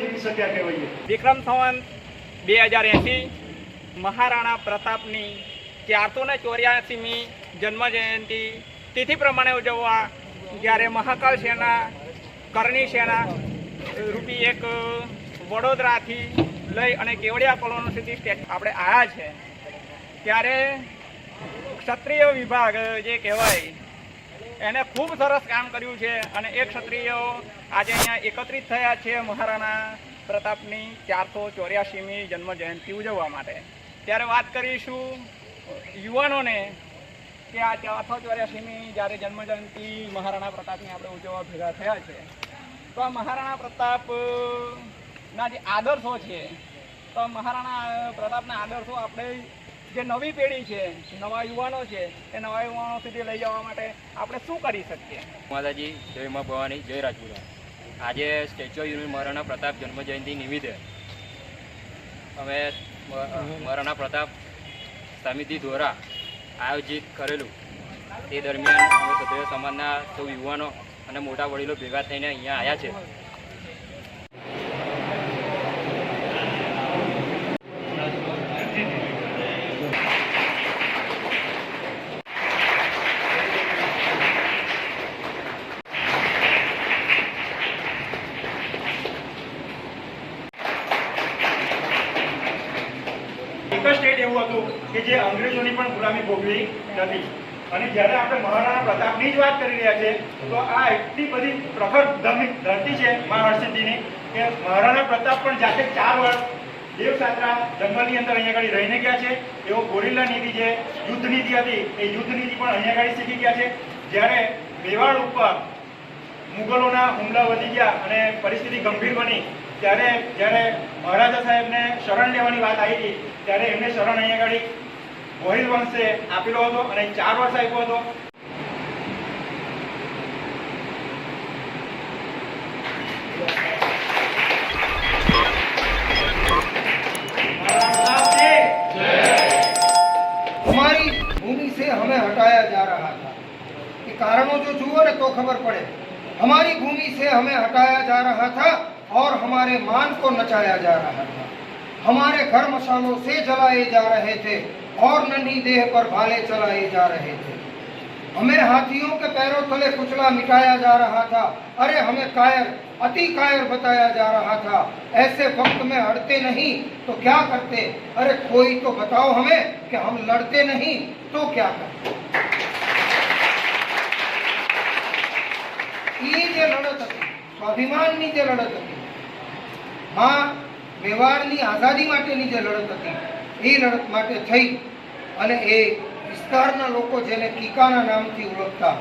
જીવી શક્યા કહેવાય વિક્રમ સંવંત, બે હજાર એંસી મહારાણા પ્રતાપની ચારસો ને ચોર્યાસીમી જન્મ જયંતિ તિથિ પ્રમાણે ઉજવવા જ્યારે મહાકાલ સેના, કરણી સેના રૂપી એક વડોદરાથી લઈ અને કેવડિયા કોલોની સુધી સ્ટેટ આપણે આવ્યા છે. ત્યારે ક્ષત્રિય વિભાગ જે કહેવાય એને ખૂબ સરસ કામ કર્યું છે અને એ ક્ષત્રિયો આજે અહીંયા એકત્રિત થયા છે મહારાણા પ્રતાપની ચારસો ચોર્યાસીમી જન્મ જયંતિ ઉજવવા માટે. ત્યારે વાત કરીશું યુવાનોને કે આ ચારસો ચોર્યાસીમી જ્યારે જન્મ જયંતિ મહારાણા પ્રતાપની આપણે ઉજવવા ભેગા થયા છે. તો આ મહારાણા પ્રતાપના જે આદર્શો છે, તો મહારાણા પ્રતાપના આદર્શો આપણે જે નવી પેઢી છે નવા યુવાનો છે, એ નવા યુવાનો સુધી લઈ જવા માટે આપણે શું કરી શકીએ? માતાજી, જય ભવાની, જય રાજપુરા આજે statue of unity Maharana Pratap જન્મ જયંતિ નિમિત્તે અમે મહારાણા પ્રતાપ સમિતિ દ્વારા આયોજિત કરેલું. તે દરમિયાન અમે ક્ષત્રિય સમાજના સૌ યુવાનો અને મોટા વડીલો ભેગા થઈને અહીંયા આવ્યા છે એક જ સ્ટેટ એવું હતું કે જે અંગ્રેજોની પણ ગુલામી ભોગવી નથી. અને જ્યારે આપણે મહારાણા પ્રતાપની જ વાત કરી રહ્યા છે તો આ એટલી બધી પ્રખર ધરતી છે મહાહર્ષિદીની કે મહારાણા પ્રતાપ પણ જાતે ચાર વર્ષ દેવસાત્રા જંગલની અંદર અહીંયા આગળ રહીને ગયા છે. એવો ગોરિલ્લા નીતિ જે યુદ્ધ નીતિ હતી, એ યુદ્ધ નીતિ પણ અહીંયા આગળ શીખી ગયા છે. જ્યારે મેવાડ ઉપર મુગલોના હુમલા વધી ગયા અને પરિસ્થિતિ ગંભીર બની, ત્યારે જ્યારે મહારાજા સાહેબને શરણ લેવાની વાત આવી હતી, ત્યારે એમને શરણ અહીંયા આગળ ગોહિલ વંશે આપેલો હતો અને ચાર વર્ષ આપ્યો હતો हमारी भूमि से हमें हटाया जा रहा था ये कारणों जो जुओ ने तो खबर पड़े हमारी भूमि से हमें हटाया जा रहा था और हमारे मान को नचाया जा रहा था हमारे घर मसालों से जलाए जा रहे थे और नन्ही देह पर भाले चलाए जा रहे थे हमें हाथियों के पैरों तले कुचला मिटाया जा रहा था अरे हमें कायर अति कायर बताया जा रहा था ऐसे वक्त में हटते नहीं तो क्या करते अरे कोई तो बताओ हमें कि हम लड़ते नहीं तो क्या करते એ જે લડત હતી સ્વાભિમાનની જે લડત હતી માં મેવાડની આઝાદી માટેની જે લડત હતી એ લડત માટે થઈ અને એ વિસ્તારના લોકો જેને કીકાના નામથી ઓળખતા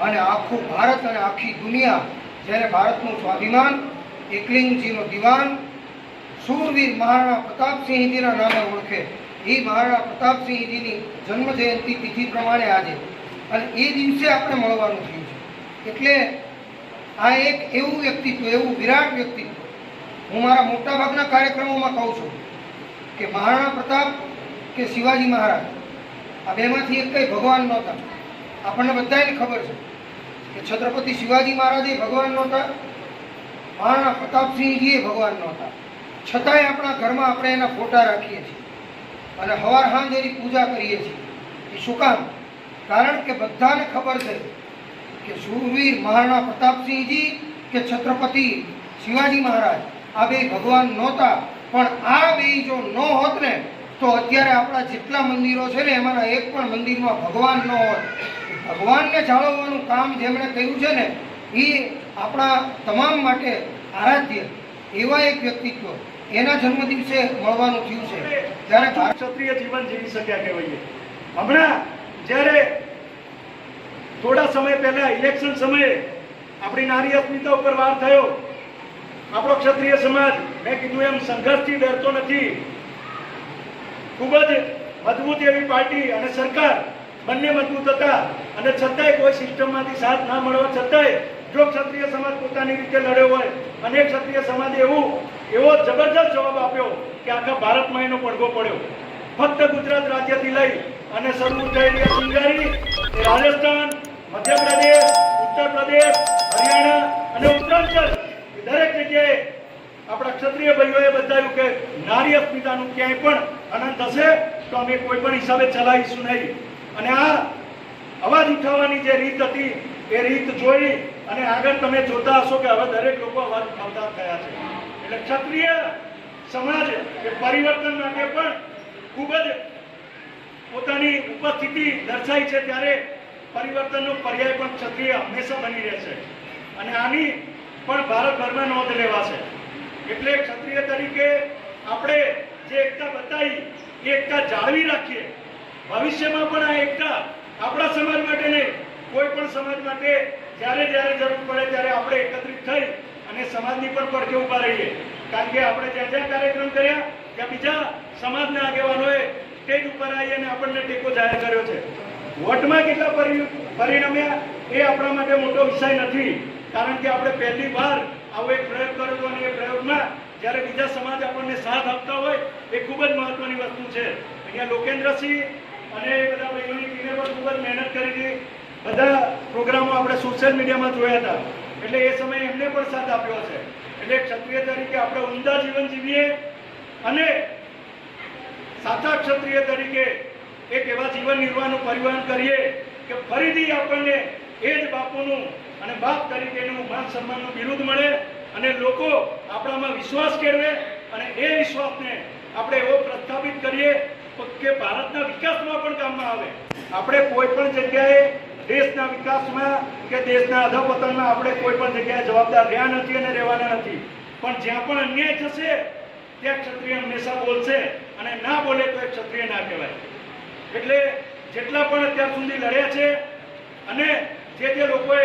અને આખું ભારત અને આખી દુનિયા જેને ભારતનું સ્વાભિમાન, એકલિંગજીનો દિવાન શૂરવીર મહારાણા પ્રતાપસિંહજીના નામે ઓળખે એ મહારાણા પ્રતાપસિંહજીની જન્મ જયંતિ તિથિ પ્રમાણે આજે. અને એ દિવસે આપણે મળવાનું થયું છે. એટલે આ એક એવું વ્યક્તિત્વ, એવું વિરાટ વ્યક્તિત્વ હું મારા મોટાભાગના કાર્યક્રમોમાં કહું છું કે મહારાણા પ્રતાપ કે શિવાજી મહારાજ, આ બેમાંથી એક કંઈ ભગવાન નહોતા. આપણને બધાને ખબર છે કે છત્રપતિ શિવાજી મહારાજ એ ભગવાન નહોતા મહારાણા પ્રતાપસિંહજી એ ભગવાન નહોતા. છતાંય આપણા ઘરમાં આપણે એના ફોટા રાખીએ છીએ અને હવાર હાંજ એની પૂજા કરીએ છીએ. એ શું કામ? કારણ કે બધાને ખબર છે કે શૂરવીર મહારાણા પ્રતાપસિંહજી કે છત્રપતિ શિવાજી મહારાજ, આ બે ભગવાન નહોતા. પણ આ બે જો ન હોત ને તો અત્યારે આપણા જેટલા મંદિરો છે ને એમાંના એક પણ મંદિરમાં ભગવાન ન હોય. ભગવાનને જાળવવાનું કામ જેમણે કર્યું છે ને એ આપણા તમામ માટે આરાધ્ય એવા એક વ્યક્તિત્વ એના જન્મદિવસે મળવાનું થયું છે. ત્યારે ક્ષત્રિય જીવન જીવી શક્યા કહેવાય હમણાં જ્યારે થોડા સમય પહેલા ઇલેક્શન સમયે આપણી નારી અસ્મિતા ઉપર વાર થયો. આપણો ક્ષત્રિય સમાજ મેં કીધું એમ સંઘર્ષથી ડરતો નથી. ખૂબ જ મજબૂત એવી પાર્ટી અને સરકાર બંને મજબૂત હતા. અને છતાંય કોઈ સિસ્ટમમાંથી સાથ ના મળવા છતાંય જો ક્ષત્રિય સમાજ પોતાની રીતે લડ્યો હોય, અને ક્ષત્રિય સમાજે એવું, એવો જબરજસ્ત જવાબ આપ્યો કે આખા ભારતમાં એનો પડઘો પડ્યો. ફક્ત ગુજરાત રાજ્યથી લઈ અને શરૂ થયેલી આ હશે તો અમે કોઈ પણ હિસાબે ચલાવીશું નહીં. અને આ અવાજ ઉઠાવવાની જે રીત હતી, એ રીત જોઈ અને આગળ તમે જોતા હશો કે હવે દરેક લોકો અવાજ ઉઠાવતા થયા છે. એટલે ક્ષત્રિય સમાજ એ પરિવર્તન માટે પણ ખૂબ જ પોતાની ઉપસ્થિતિ દર્શાઈ છે ત્યારે પરિવર્તનનો પર્યાય પણ ક્ષત્રિય હંમેશા બની રહેશે. અને આની પણ ભારતભરમાં નોંધ લેવાશે. એટલે ક્ષત્રિય તરીકે આપણે જે એકતા બતાવી એકતા જાળવી રાખીએ. ભવિષ્યમાં પણ આ એકતા આપણા સમાજ માટે નહીં, કોઈ પણ સમાજ માટે જ્યારે જ્યારે જરૂર પડે ત્યારે આપણે એકત્રિત થઈ અને સમાજની પણ પડખે ઊભા રહીએ. કારણ કે આપણે જ્યાં જ્યાં કાર્યક્રમ કર્યા, ત્યાં બીજા સમાજના આગેવાનોએ સ્ટેજ ઉપર આવી અને આપણને ટેકો જાહેર કર્યો છે. વોટમાં કેટલા પરિ- પરિણમ્યા એ આપણા માટે મોટો વિષય નથી. કારણ કે આપણે પહેલી વાર આવો એક પ્રયોગ કર્યો હતો અને એ પ્રયોગમાં જ્યારે બીજા સમાજ આપણને સાથ આપતા હોય, એ ખૂબ જ મહત્વની વસ્તુ છે. અહીંયા લોકેન્દ્રસિંહ અને બધા ભાઈઓની ટીમે પણ ખૂબ જ મહેનત કરી હતી. બધા પ્રોગ્રામો આપણે સોશિયલ મીડિયામાં જોયા હતા. એટલે એ સમયે એમને પણ સાથ આપ્યો છે એટલે ક્ષત્રિય તરીકે આપણે ઉમદા જીવન જીવીએ અને સાચા ક્ષત્રિય તરીકે એક એવા જીવન નિર્વાહનું પરિવહન કરીએ કે ફરીથી આપણને એ જ બાપુનું અને બાપ તરીકેનું માન સન્માનનું બિરુદ મળે અને લોકો આપણામાં વિશ્વાસ કેળવે અને એ વિશ્વાસને આપણે એવો પ્રસ્થાપિત કરીએ કે ભારતના વિકાસમાં પણ કામમાં આવે. આપણે કોઈ પણ જગ્યાએ દેશના વિકાસમાં કે દેશના અધપતનમાં આપણે કોઈ પણ જગ્યાએ જવાબદાર રહ્યા નથી અને રહેવાના નથી. પણ જ્યાં પણ અન્યાય થશે, ત્યાં ક્ષત્રિય હંમેશા બોલશે અને ના બોલે તો એ ક્ષત્રિય ના કહેવાય. એટલે જેટલા પણ અત્યાર સુધી લડ્યા છે અને જે તે લોકોએ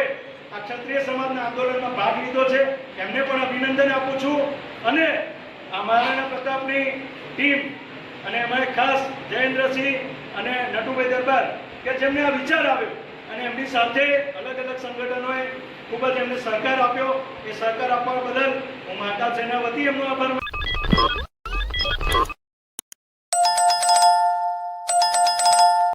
આ ક્ષત્રિય સમાજના આંદોલનમાં ભાગ લીધો છે. એમને પણ અભિનંદન આપું છું. અને આ મહારાણા પ્રતાપની ટીમ અને અમારે ખાસ જયેન્દ્રસિંહ અને નટુભાઈ દરબાર, કે જેમને આ વિચાર આવ્યો અને એમની સાથે અલગ અલગ સંગઠનોએ ખૂબ જ એમને સહકાર આપ્યો. એ સહકાર આપવા બદલ હું માતા સેના વતી એમનો આભાર.